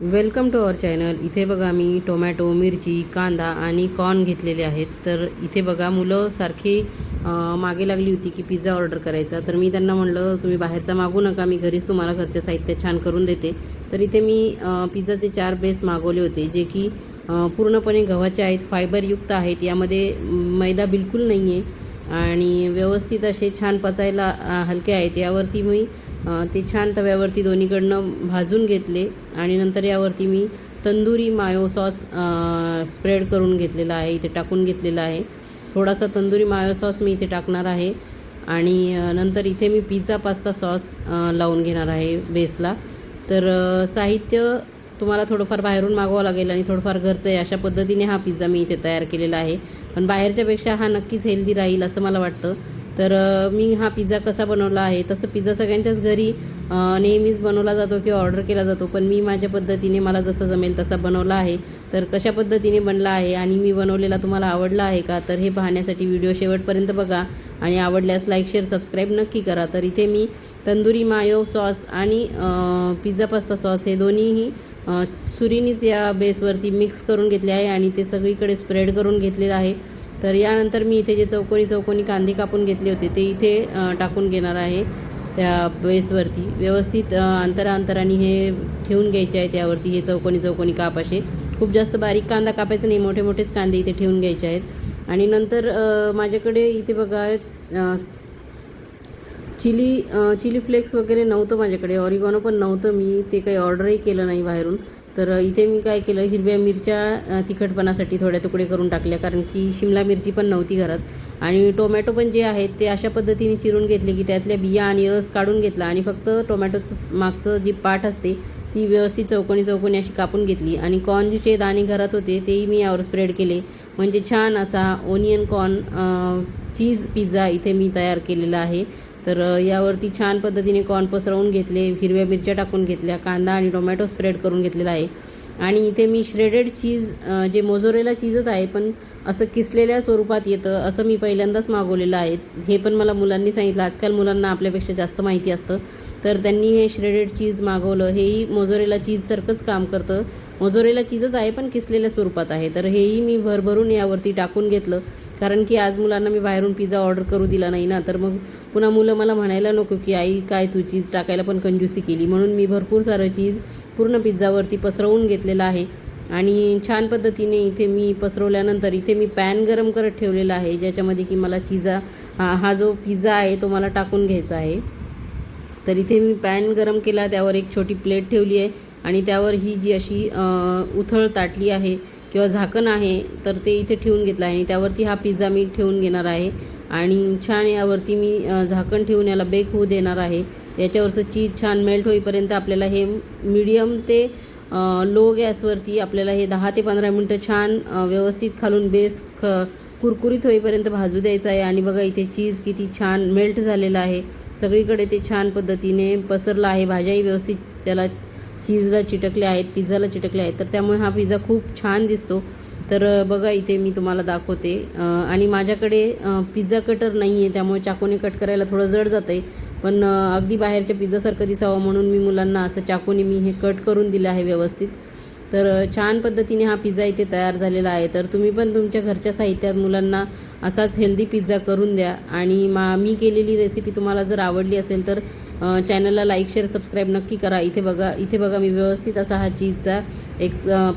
Welcome to our channel इथे बघा मी tomato मिरची कांदा आणि कॉर्न घेतलेले आहेत. तर इथे बघा मुलं सारखी मागे लागली होती की पिझ्झा ऑर्डर करायचा. तर मी त्यांना म्हणलं तुम्ही बाहेरचा मागू नका. मी घरीच तुम्हाला घरचे साहित्य छान करून देते. तर इथे मी पिझ्झाचे चार बेस मागवले होते जे की पूर्णपणे गव्हाचे आहेत फायबरयुक्त आहेत. यामध्ये मैदा बिलकुल नाही आहे आणि व्यवस्थित असे छान पचायला हलके आहेत. यावरती मी ते छान तव्यावरती दोन्हीकडनं भाजून घेतले आणि नंतर यावरती मी तंदुरी मायो सॉस स्प्रेड करून घेतलेला आहे इथे टाकून घेतलेला आहे. थोडासा तंदुरी मायो सॉस मी इथे टाकणार आहे आणि नंतर इथे मी पिझ्झा पास्ता सॉस लावून घेणार आहे बेसला. तर साहित्य तुम्हाला थोडंफार बाहेरून मागवावं लागेल आणि थोडंफार घरचं आहे अशा पद्धतीने हा पिझ्झा मी इथे तयार केलेला आहे. पण बाहेरच्यापेक्षा हा नक्कीच हेल्दी राहील असं मला वाटतं. तर मी हा पिझ्झा कसा बनवला आहे तसं पिझ्झा सगळ्यांच्याच घरी नेहमीच बनवला जातो किंवा ऑर्डर केला जातो पण मी माझ्या पद्धतीने मला जसं जमेल तसा बनवला आहे. तर कशा पद्धतीने बनला आहे आणि मी बनवलेला तुम्हाला आवडला आहे का तर हे पाहण्यासाठी व्हिडिओ शेवटपर्यंत बघा. आणि आवडल्यास लाईक शेअर सबस्क्राईब नक्की करा. तर इथे मी तंदुरी मायो सॉस आणि पिझ्झा पास्ता सॉस हे दोन्हीही सुरीनीच या बेसवरती मिक्स करून घेतले आहे आणि ते सगळीकडे स्प्रेड करून घेतलेलं आहे. तर यानंतर मी इथे जे चौकोनी चौकोनी कांदे कापून घेतले होते ते इथे टाकून घेणार आहे त्या बेसवरती. व्यवस्थित अ, अंतराअंतराने हे ठेवून घ्यायचे आहे त्यावरती हे चौकोनी चौकोनी काप असे. खूप जास्त बारीक कांदा कापायचा नाही मोठे मोठेच कांदे इथे ठेवून घ्यायचे आहेत. आणि नंतर माझ्याकडे इथे बघा चिली चिली फ्लेक्स वगैरे नव्हतं माझ्याकडे. ऑरिगॉनो पण नव्हतं. मी ते काही ऑर्डरही केलं नाही बाहेरून. तर इथे मी काय केलं हिरव्या मिरच्या तिखटपणासाठी थोड्या तुकडे करून टाकल्या कारण की शिमला मिरची पण नव्हती घरात. आणि टोमॅटो पण जे आहेत ते अशा पद्धतीने चिरून घेतले की त्यातल्या बिया आणि रस काढून घेतला. आणि फक्त टोमॅटोचं मागचं जी पाठ असते ती व्यवस्थित चौकोनी चौकोनी अशी कापून घेतली. आणि कॉर्नचे दाणे घरात होते तेही मी यावर स्प्रेड केले. म्हणजे छान असा ओनियन कॉर्न चीज पिझ्झा इथे मी तयार केलेला आहे. तर यावरती छान पद्धतीने कॉर्न पसरवून घेतले हिरव्या मिरच्या टाकून घेतल्या कांदा आणि टोमॅटो स्प्रेड करून घेतलेला आहे. आणि इथे मी श्रेडेड चीज जे मोजोरेला चीजच आहे पण असं किसलेल्या स्वरूपात येतं असं मी पहिल्यांदाच मागवलेलं आहे. हे पण मला मुलांनी सांगितलं. आजकाल मुलांना आपल्यापेक्षा जास्त माहिती असतं. तर त्यांनी हे श्रेडेड चीज मागवलं. हेही मोजोरेला चीजसारखंच काम करतं. मोजोरेला चीजच आहे पण किसलेल्या स्वरूपात आहे. तर हेही मी भरभरून यावरती टाकून घेतलं. कारण की आज मुलांना मी बाहेरून पिझ्झा ऑर्डर करू दिला नाही ना. तर मग पुन्हा मुलं मला म्हणायला नको की आई काय तू चीज टाकायला पण कंजूसी केली. म्हणून मी भरपूर सारं चीज पूर्ण पिझ्झावरती पसरवून घेतलेलं आहे. आणि छान पद्धतीने इथे मी पसरवल्यानंतर इथे मी पॅन गरम करत ठेवलेला आहे ज्याच्यामध्ये की मला चिझा हा जो पिझ्झा आहे तो मला टाकून घ्यायचा आहे. तर इथे मी पॅन गरम केला त्यावर एक छोटी प्लेट ठेवली आहे आणि त्यावर ही जी अशी उथळ ताटली आहे किंवा झाकण आहे तर ते इथे ठेवून घेतलं आहे. आणि त्यावरती हा पिझ्झा मी ठेवून घेणार आहे. आणि छान यावरती मी झाकण ठेवून याला बेक होऊ देणार आहे. याच्यावरचं चीज छान मेल्ट होईपर्यंत आपल्याला हे मीडियम ते लो गॅसवरती आपल्याला हे दहा ते पंधरा मिनटं छान व्यवस्थित खालून बेस ख कुरकुरीत होईपर्यंत भाजू द्यायचा आहे. आणि बघा इथे चीज किती छान मेल्ट झालेला आहे. सगळीकडे ते छान पद्धतीने पसरला आहे. भाज्याही व्यवस्थित त्याला चीजला चिटकले आहेत पिझ्झाला चिटकले आहेत. तर त्यामुळे हा पिझ्झा खूप छान दिसतो. तर बघा इथे मी तुम्हाला दाखवते. आणि माझ्याकडे पिझ्झा कटर नाही आहे त्यामुळे चाकूने कट करायला थोडं जड जातं आहे पण अगदी बाहेरच्या पिझ्झासारखं दिसावं म्हणून मी मुलांना असं चाकूने मी हे कट करून दिलं आहे व्यवस्थित. तर छान पद्धतीने हा पिझ्झा इथे तयार झालेला आहे. तर तुम्ही पण तुमच्या घरच्या साहित्यात मुलांना असाच हेल्दी पिझ्झा करून द्या. आणि मा मी केलेली रेसिपी तुम्हाला जर आवडली असेल तर चॅनलला लाईक शेअर सबस्क्राईब नक्की करा. इथे बघा इथे बघा मी व्यवस्थित असा हा चीजचा एक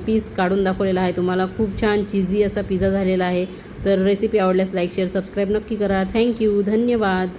पीस काढून दाखवलेला आहे. तुम्हाला खूप छान चीजी असा पिझ्झा झालेला आहे. तर रेसिपी आवडल्यास लाईक शेअर सबस्क्राईब नक्की करा. थँक्यू धन्यवाद.